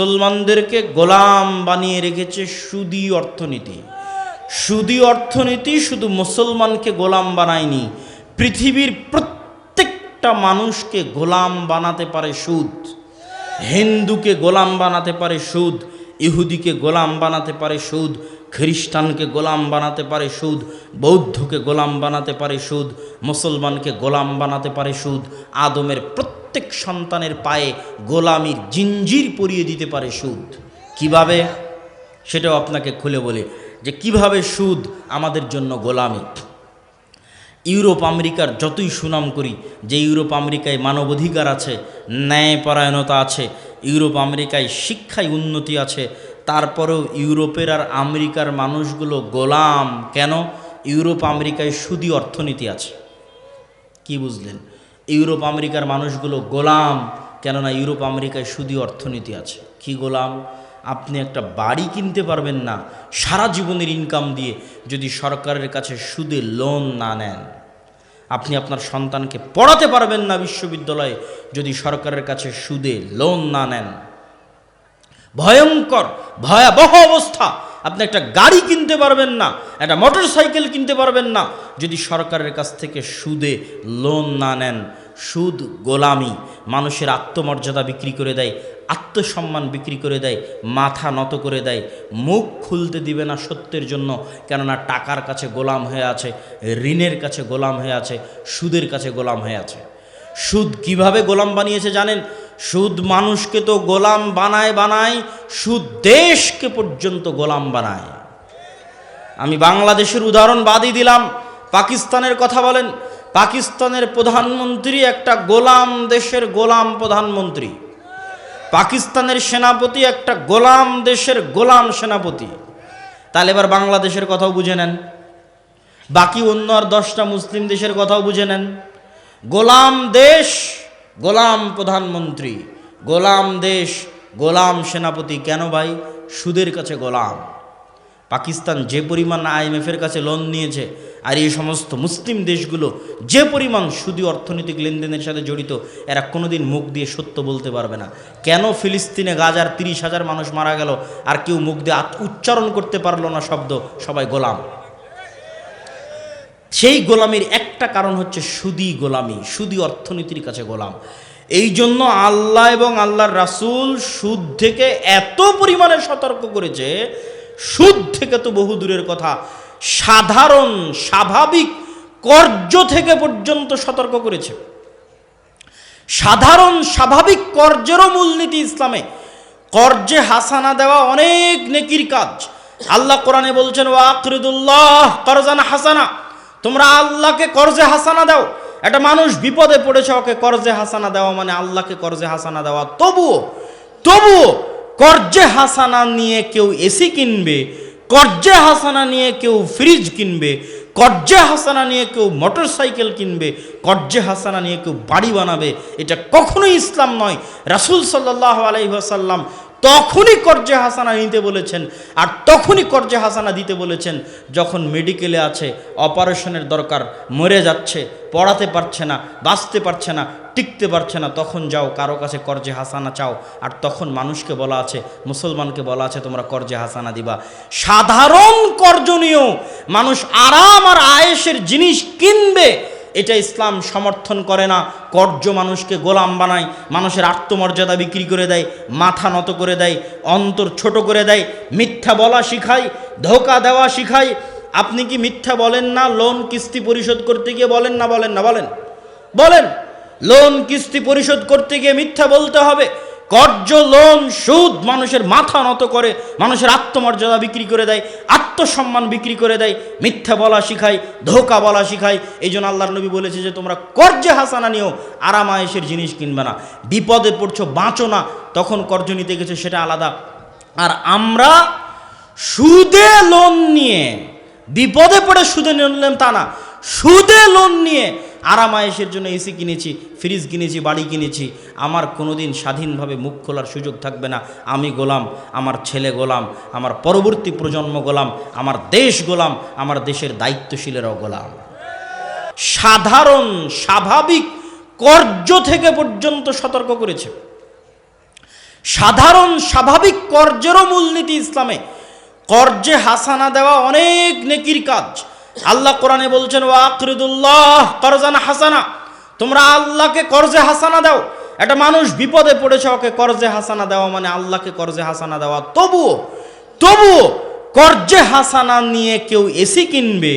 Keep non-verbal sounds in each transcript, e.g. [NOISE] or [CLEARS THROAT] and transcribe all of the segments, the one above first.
মুসলমানদেরকে গোলাম বানিয়ে রেখেছে সুদী অর্থনীতি। সুদী অর্থনীতি শুধু মুসলমানকে গোলাম বানায়নি, পৃথিবীর প্রত্যেকটা মানুষকে গোলাম বানাতে পারে সুদ। হিন্দুকে গোলাম বানাতে পারে সুদ, ইহুদিকে গোলাম বানাতে পারে সুদ, খ্রিস্টানকে গোলাম বানাতে পারে সুদ, বৌদ্ধকে গোলাম বানাতে পারে সুদ, মুসলমানকে গোলাম বানাতে পারে সুদ, আদমের প্রত্যেক সন্তানের পায়ে গোলামির জিঞ্জির পরিয়ে দিতে পারে সুদ। কীভাবে? সেটাও আপনাকে খুলে বলে যে কীভাবে সুদ আমাদের জন্য গোলামি? ইউরোপ, আমেরিকার যতই সুনাম করি, যে ইউরোপ, আমেরিকায় মানবাধিকার আছে, ন্যায়পরায়ণতা আছে, ইউরোপ, আমেরিকায় শিক্ষায় উন্নতি আছে, তারপরেও ইউরোপের আর আমেরিকার মানুষগুলো গোলাম কেন? ইউরোপ, আমেরিকায় সুদী অর্থনীতি আছে। কি বুঝলেন? ইউরোপ আমেরিকার মানুষগুলো গোলাম, কেননা ইউরোপ আমেরিকায় সুদী অর্থনীতি আছে। কি গোলাম? আপনি একটা বাড়ি কিনতে পারবেন না, সারা জীবনের ইনকাম দিয়ে যদি সরকারের কাছে সুদে লোন না নেন। আপনি আপনার সন্তানকে পড়াতে পারবেন না বিশ্ববিদ্যালয়ে যদি সরকারের কাছে সুদে লোন না নেন। ভয়ঙ্কর, ভয়াবহ অবস্থা। আপনি একটা গাড়ি কিনতে পারবেন না, একটা মোটর সাইকেল কিনতে পারবেন না, যদি সরকারের কাছ থেকে সুদে লোন না নেন, সুদ গোলামি, মানুষের আত্মমর্যাদা বিক্রি করে দেয়, আত্মসম্মান বিক্রি করে দেয়, মাথা নত করে দেয়, মুখ খুলতে দিবে না সত্যের জন্য, কেননা টাকার কাছে গোলাম হয়ে আছে, ঋণের কাছে গোলাম হয়ে আছে, সুদের কাছে গোলাম হয়ে আছে। সুদ কীভাবে গোলাম বানিয়েছে জানেন? সুদ মানুষকে তো গোলাম বানায় বানায়, সুদ দেশকে পর্যন্ত গোলাম বানায়। আমি বাংলাদেশের উদাহরণ বাদই দিলাম। পাকিস্তানের কথা বলেন। পাকিস্তানের প্রধানমন্ত্রী একটা গোলাম দেশের গোলাম প্রধানমন্ত্রী। পাকিস্তানের সেনাপতি একটা গোলাম দেশের গোলাম সেনাপতি। তাহলে এবার বাংলাদেশের কথাও বুঝে নেন। বাকি অন্য আর দশটা মুসলিম দেশের কথাও বুঝে নেন। গোলাম দেশ গোলাম প্রধানমন্ত্রী, গোলাম দেশ, গোলাম সেনাপতি কেন ভাই? সুদের কাছে গোলাম। পাকিস্তান যে পরিমাণ আইএমএফের কাছে লোন নিয়েছে আর এই সমস্ত মুসলিম দেশগুলো যে পরিমাণ সুদী অর্থনৈতিক লেনদেনের সাথে জড়িত, এরা কোনোদিন মুখ দিয়ে সত্য বলতে পারবে না। কেন ফিলিস্তিনে গাজার তিরিশ হাজার মানুষ মারা গেল আর কেউ মুখ দিয়ে উচ্চারণ করতে পারল না শব্দ? সবাই গোলাম। সেই গোলামির একটা কারণ হচ্ছে সুদি গোলামি, সুদি অর্থনীতির কাছে গোলাম। এই জন্য আল্লাহ এবং আল্লাহর রাসূল সুদ থেকে এত পরিমাণে সতর্ক করেছে, সুদ থেকে তো বহু দূরের কথা। সাধারণ, স্বাভাবিক কর্য থেকে পর্যন্ত সতর্ক করেছে। সাধারণ, স্বাভাবিক কর্জেরও মূলনীতি ইসলামে। কর্জে হাসানা দেওয়া অনেক নেকির কাজ। আল্লাহ কোরআনে বলছেন ওয়াকরিদুল্লাহ করজানা হাসানা। তোমরা আল্লাহকে কর্জে হাসানা দাও। একটা মানুষ বিপদে পড়েছে, ওকে কর্জে হাসানা দেওয়া মানে আল্লাহকে কর্জে হাসানা দেওয়া। তবুও তবুও কর্জে হাসানা নিয়ে কেউ এসি কিনবে, কর্জে হাসানা নিয়ে কেউ ফ্রিজ কিনবে, কর্জে হাসানা নিয়ে কেউ মোটর সাইকেল কিনবে, কর্জে হাসানা নিয়ে কেউ বাড়ি বানাবে। এটা কখনোই ইসলাম নয়। রাসুল সাল্লাহ আলাইসাল্লাম তখনই কর্জে হাসানা নিতে বলেছেন আর তখনই কর্জে হাসানা দিতে বলেছেন, যখন মেডিকেলে আছে অপারেশনের দরকার, মরে যাচ্ছে, পড়াতে পারছে না, বাঁচতে পারছে না, টিকতে পারছে না, তখন যাও, কারও কাছে কর্জে হাসানা চাও। আর তখন মানুষকে বলা আছে, মুসলমানকে বলা আছে, তোমরা কর্জে হাসানা দিবা। সাধারণ কর্জনীয় মানুষ আরাম আর আয়েসের জিনিস কিনবে এটা ইসলাম সমর্থন করে না। কর্য মানুষকে গোলাম বানায়, মানুষের আত্মমর্যাদা বিক্রি করে দেয়, মাথা নত করে দেয়, অন্তর ছোট করে দেয়, মিথ্যা বলা শিখায়, ধোকা দেওয়া শিখায়। আপনি কি মিথ্যা বলেন না? লোন কিস্তি পরিশোধ করতে গিয়ে বলেন না বলেন না বলেন? বলেন। লোন কিস্তি পরিশোধ করতে গিয়ে মিথ্যা বলতে হবে। কর্য লোন সুদ মানুষের মাথা নত করে, মানুষের আত্মমর্যাদা বিক্রি করে দেয়, আত্মসম্মান বিক্রি করে দেয়, মিথ্যা বলা শিখায়, ধোকা বলা শিখায়। এই জন্য আল্লাহর নবী বলেছে যে, তোমরা কর্জে হাসানা নিও আরামায়েশের জিনিস কিনবে না। বিপদে পড়ছো, বাঁচো না। তখন কর্জ নিতে গেছে, সেটা আলাদা। আর আমরা সুদে লোন নিয়ে, বিপদে পড়ে সুদে নিলাম তা না। সুদে লোন নিয়ে আরামায়েশের জন্য এসি কিনেছি ফ্রিজ কিনেছি, বাড়ি কিনেছি। আমার কোনোদিন স্বাধীনভাবে মুখ খোলার সুযোগ থাকবে না। আমি গোলাম, আমার ছেলে গোলাম, আমার পরবর্তী প্রজন্ম গোলাম, আমার দেশ গোলাম, আমার দেশের দায়িত্বশীলেরাও গোলাম। সাধারণ, স্বাভাবিক কর্য থেকে পর্যন্ত সতর্ক করেছে। সাধারণ, স্বাভাবিক কর্জেরও মূলনীতি ইসলামে। কর্জে হাসানা দেওয়া অনেক নেকির কাজ। আল্লাহ কোরআনে বলছেন ওয়াকরিদুল্লাহ করজান হাসানা। তোমরা আল্লাহকে কর্জে হাসানা দাও। একটা মানুষ বিপদে পড়েছে, ওকে কর্জে হাসানা দেওয়া মানে আল্লাহকে কর্জে হাসানা দেওয়া। তবুও তবুও কর্জে হাসানা নিয়ে কেউ এসি কিনবে,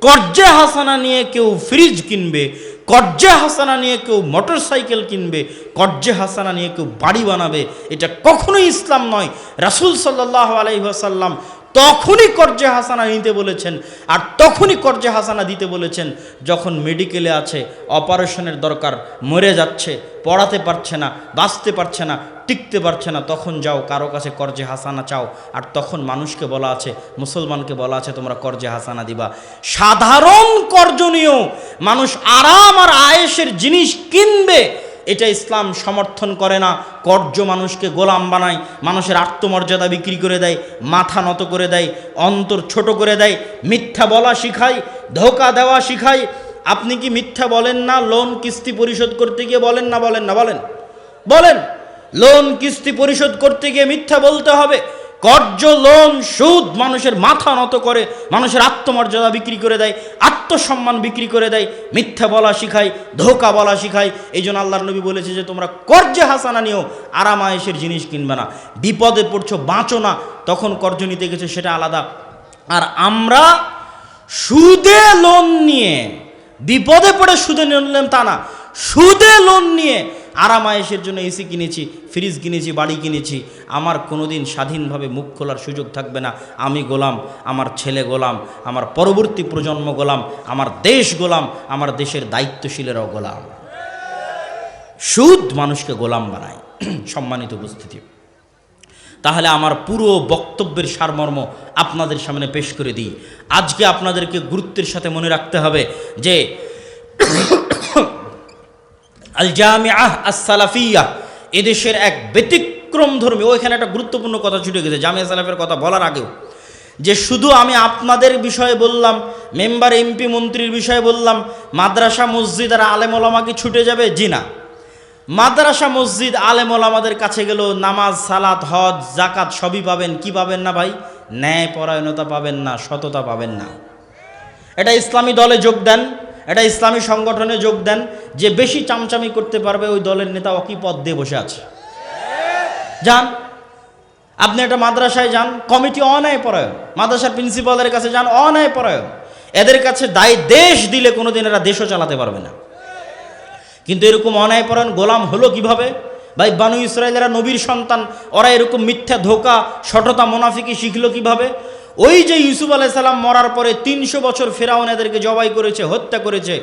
কর্জে হাসানা নিয়ে কেউ ফ্রিজ কিনবে, কর্জে হাসানা নিয়ে কেউ মোটর সাইকেল কিনবে, কর্জে হাসানা নিয়ে কেউ বাড়ি বানাবে। এটা কখনোই ইসলাম নয়। রাসুল সাল্লাহ আলাইসাল্লাম তখনই কর্জে হাসানা নিতে বলেছেন, আর তখনই কর্জে হাসানা দিতে বলেছেন, যখন মেডিকেলে আছে, অপারেশনের দরকার, মরে যাচ্ছে, পড়াতে পারছে না, বাঁচতে পারছে না, টিকতে পারছে না, তখন যাও, কারও কাছে কর্জে হাসানা চাও, আর তখন মানুষকে বলা আছে, মুসলমানকে বলা আছে, তোমরা কর্জে হাসানা দিবা। সাধারণ কর্জনীয় মানুষ আরাম আর আয়েসের জিনিস কিনবে এটা ইসলাম সমর্থন করে না কর্য মানুষকে গোলাম বানায়, মানুষের আত্মমর্যাদা বিক্রি করে দেয়, মাথা নত করে দেয়, অন্তর ছোট করে দেয়, মিথ্যা বলা শিখায়, ধোকা দেওয়া শিখায়। আপনি কি মিথ্যা বলেন না, লোন কিস্তি পরিশোধ করতে গিয়ে বলেন না বলেন না, বলেন। বলেন, লোন কিস্তি পরিশোধ করতে গিয়ে মিথ্যা বলতে হবে। কর্য লোন সুদ মানুষের মাথা নত করে, মানুষের আত্মমর্যাদা বিক্রি করে দেয়, আত্মসম্মান বিক্রি করে দেয়, মিথ্যা বলা শিখায়, ধোকা বলা শিখায়। এই জন্য আল্লাহর নবী বলেছে যে, তোমরা কর্জে হাসানা নিও, আরামায়েশের জিনিস কিনবে না। বিপদে পড়ছো, বাঁচো না। তখন কর্জ নিতে গেছে, সেটা আলাদা। আর আমরা সুদে লোন নিয়ে, বিপদে পড়ে সুদে নিলাম তা না, সুদে লোন নিয়ে আরামায়েশের জন্য এসি কিনেছি, ফ্রিজ কিনেছি, বাড়ি কিনেছি। আমার কোনোদিন স্বাধীনভাবে মুখ খোলার সুযোগ থাকবে না। আমি গোলাম, আমার ছেলে গোলাম, আমার পরবর্তী প্রজন্ম গোলাম, আমার দেশ গোলাম, আমার দেশের দায়িত্বশীলেরাও গোলাম। সুদ মানুষকে গোলাম বানায়। [CLEARS THROAT] সম্মানিত উপস্থিতি। তাহলে আমার পুরো বক্তব্যের সারমর্ম আপনাদের সামনে পেশ করে দিই। আজকে আপনাদেরকে গুরুত্বের সাথে মনে রাখতে হবে যে আল জামিআহ আস সালাফিয়া এদেশের এক ব্যতিক্রম ধর্মী ওইখানে একটা গুরুত্বপূর্ণ কথা ছুটে গেছে, জামিয়া সালাফের কথা বলার আগেও, যে শুধু আমি আপনাদের বিষয়ে বললাম, মেম্বার, এমপি, মন্ত্রীর বিষয়ে বললাম, মাদ্রাসা, মসজিদ আর আলেম ওলামা কি ছুটে যাবে? জি না। মাদ্রাসা, মসজিদ, আলেম ওলামাদের কাছে গেল, নামাজ, সালাত, হজ জাকাত সবই পাবেন, কি পাবেন না ভাই? ন্যায় পরায়ণতা পাবেন না, সততা পাবেন না। এটা ইসলামী দলে যোগ দেন এটা ইসলামী সংগঠনে যোগ দেন, যে বেশি চামচামি করতে পারবে ওই দলের নেতা অকি পদ দিয়ে বসে আছে। যান, আপনি একটা মাদ্রাসায় যান, কমিটি অন্যায় পরায়ণ। মাদ্রাসার প্রিন্সিপালের কাছে যান, অন্যায় পরায়ণ। এদের কাছে দায় দেশ দিলে কোনোদিন এরা দেশও চালাতে পারবে না। কিন্তু এরকম অনায় অন্যায়পরায়ণ গোলাম হলো কীভাবে? ভাই, বানু ইসরায়েলেরা নবীর সন্তান, ওরা এরকম মিথ্যা, ধোকা সঠতা মোনাফিকি শিখলো কীভাবে? ওই যে ইউসুফ আলাইসাল্লাম মরার পরে তিনশো বছর ফেরাউন এদেরকে জবাই করেছে, হত্যা করেছে,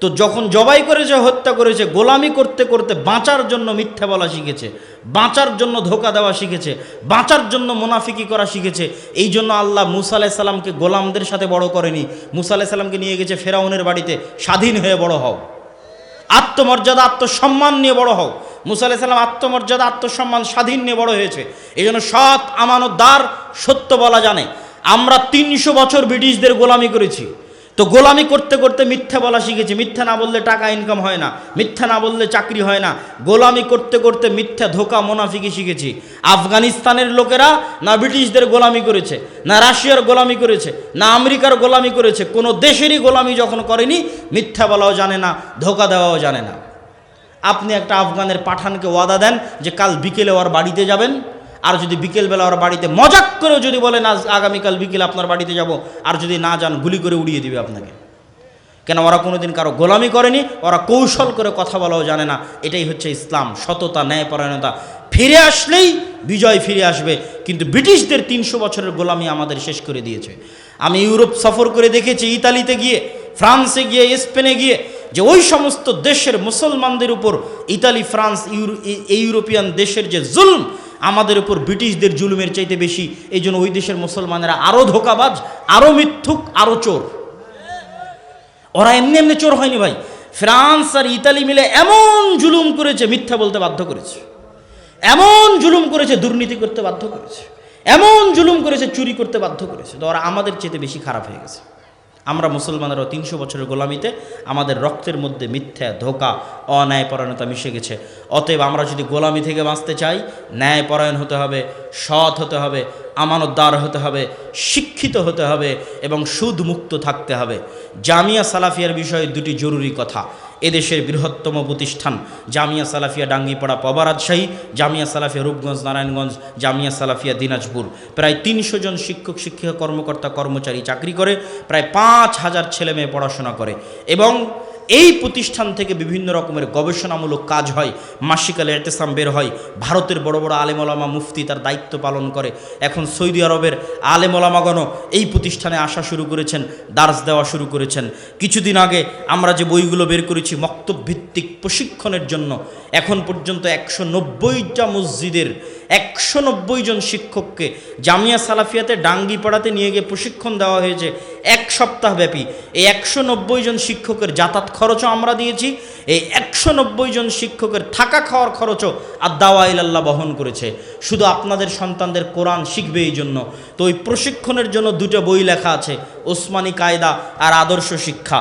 তো যখন জবাই করেছে, হত্যা করেছে, গোলামি করতে করতে বাঁচার জন্য মিথ্যা বলা শিখেছে, বাঁচার জন্য ধোকা দেওয়া শিখেছে, বাঁচার জন্য মুনাফিকি করা শিখেছে, এই জন্য আল্লাহ মুসা আলাইসাল্লামকে গোলামদের সাথে বড় করেনি। মুসা আলাইসাল্লামকে নিয়ে গেছে ফেরাউনের বাড়িতে, স্বাধীন হয়ে বড় হও। আত্মমর্যাদা, আত্মসম্মান নিয়ে বড় হও। মুসা আলাইসাল্লাম আত্মমর্যাদা, আত্মসম্মান স্বাধীন নিয়ে বড় হয়েছে। এই জন্য সৎ, আমানতদার, সত্য বলা জানে। আমরা তিনশো বছর ব্রিটিশদের গোলামি করেছি। তো গোলামি করতে করতে মিথ্যা বলা শিখেছি। মিথ্যা না বললে টাকা ইনকাম হয় না। মিথ্যা না বললে চাকরি হয় না। গোলামি করতে করতে মিথ্যা ধোকা মোনাফিকি শিখেছি। আফগানিস্তানের লোকেরা না ব্রিটিশদের গোলামি করেছে, না রাশিয়ার গোলামি করেছে, না আমেরিকার গোলামি করেছে। কোনো দেশেরই গোলামি যখন করেনি, মিথ্যা বলাও জানে না, ধোকা দেওয়াও জানে না। আপনি একটা আফগানের পাঠানকে ওয়াদা দেন যে কাল বিকেলে ওর বাড়িতে যাবেন। আর যদি বিকেলবেলা ওর বাড়িতে মজাক করেও যদি বলেন আজ আগামীকাল বিকেলে আপনার বাড়িতে যাব, আর যদি না যান, গুলি করে উড়িয়ে দিবে আপনাকে। কেন, ওরা কোনোদিন কারও গোলামি করেনি, ওরা কৌশল করে কথা বলাও জানে না। এটাই হচ্ছে ইসলাম, সততা, ন্যায়পরায়ণতা। ফিরে আসলেই বিজয় ফিরে আসবে, কিন্তু ব্রিটিশদের তিনশো বছরের গোলামি আমাদের শেষ করে দিয়েছে। আমি ইউরোপ সফর করে দেখেছি, ইতালিতে গিয়ে, ফ্রান্সে গিয়ে, স্পেনে গিয়ে, যে ওই সমস্ত দেশের মুসলমানদের উপর ইতালি, ফ্রান্স, ইউরো- ইউরোপিয়ান দেশের যে জুলম আমাদের উপর ব্রিটিশদের জুলুমের চাইতে বেশি। এই জন্য ওই দেশের মুসলমানেরা আরও ধোকাবাজ আরও মিথ্যুক আরও চোর। ওরা এমনি এমনি চোর হয়নি ভাই। ফ্রান্স আর ইতালি মিলে এমন জুলুম করেছে, মিথ্যা বলতে বাধ্য করেছে। এমন জুলুম করেছে, দুর্নীতি করতে বাধ্য করেছে। এমন জুলুম করেছে, চুরি করতে বাধ্য করেছে। তো ওরা আমাদের চেয়ে বেশি খারাপ হয়ে গেছে। আমরা মুসলমানেরও তিনশো বছরের গোলামিতে আমাদের রক্তের মধ্যে মিথ্যা, ধোকা, অন্যায়পরায়ণতা মিশে গেছে। অতএব আমরা যদি গোলামি থেকে বাঁচতে চাই, ন্যায়পরায়ণ হতে হবে, সৎ হতে হবে, আমানতদার হতে হবে, শিক্ষিত হতে হবে এবং সুদমুক্ত থাকতে হবে। জামিয়া সালাফিয়ার বিষয়ে দুটি জরুরি কথা। এদেশের বৃহত্তম প্রতিষ্ঠান, জামিয়া সালাফিয়া ডাঙ্গিপাড়া পবা রাজশাহী জামিয়া সালাফিয়া রূপগঞ্জ, নারায়ণগঞ্জ, জামিয়া সালাফিয়া দিনাজপুর। প্রায় তিনশো জন শিক্ষক, শিক্ষিকা, কর্মকর্তা, কর্মচারী চাকরি করে, প্রায় পাঁচ হাজার ছেলে মেয়ে পড়াশোনা করে এবং এই প্রতিষ্ঠান থেকে বিভিন্ন রকমের গবেষণামূলক কাজ হয়, মাসিকালে এতেসাম বের হয়। ভারতের বড় বড় আলেমলামা মুফতি তার দায়িত্ব পালন করে। এখন সৌদি আরবের আলেমলামাগণও এই প্রতিষ্ঠানে আসা শুরু করেছেন, দার্স দেওয়া শুরু করেছেন। কিছুদিন আগে আমরা যে বইগুলো বের করেছি মক্তব ভিত্তিক প্রশিক্ষণের জন্য, এখন পর্যন্ত একশো নব্বইটা মসজিদের একশো নব্বই জন শিক্ষককে জামিয়া সালাফিয়াতে ডাঙ্গি পাড়াতে নিয়ে গিয়ে প্রশিক্ষণ দেওয়া হয়েছে এক সপ্তাহ ব্যাপী এই একশো নব্বই জন শিক্ষকের যাতায়াত খরচও আমরা দিয়েছি, এই একশো নব্বই জন শিক্ষকের থাকা খাওয়ার খরচও আর দাওয়া ইলাল্লাহ বহন করেছে। শুধু আপনাদের সন্তানদের কোরআন শিখবে এই জন্য। তো ওই প্রশিক্ষণের জন্য দুটো বই লেখা আছে, ওসমানী কায়দা আর আদর্শ শিক্ষা।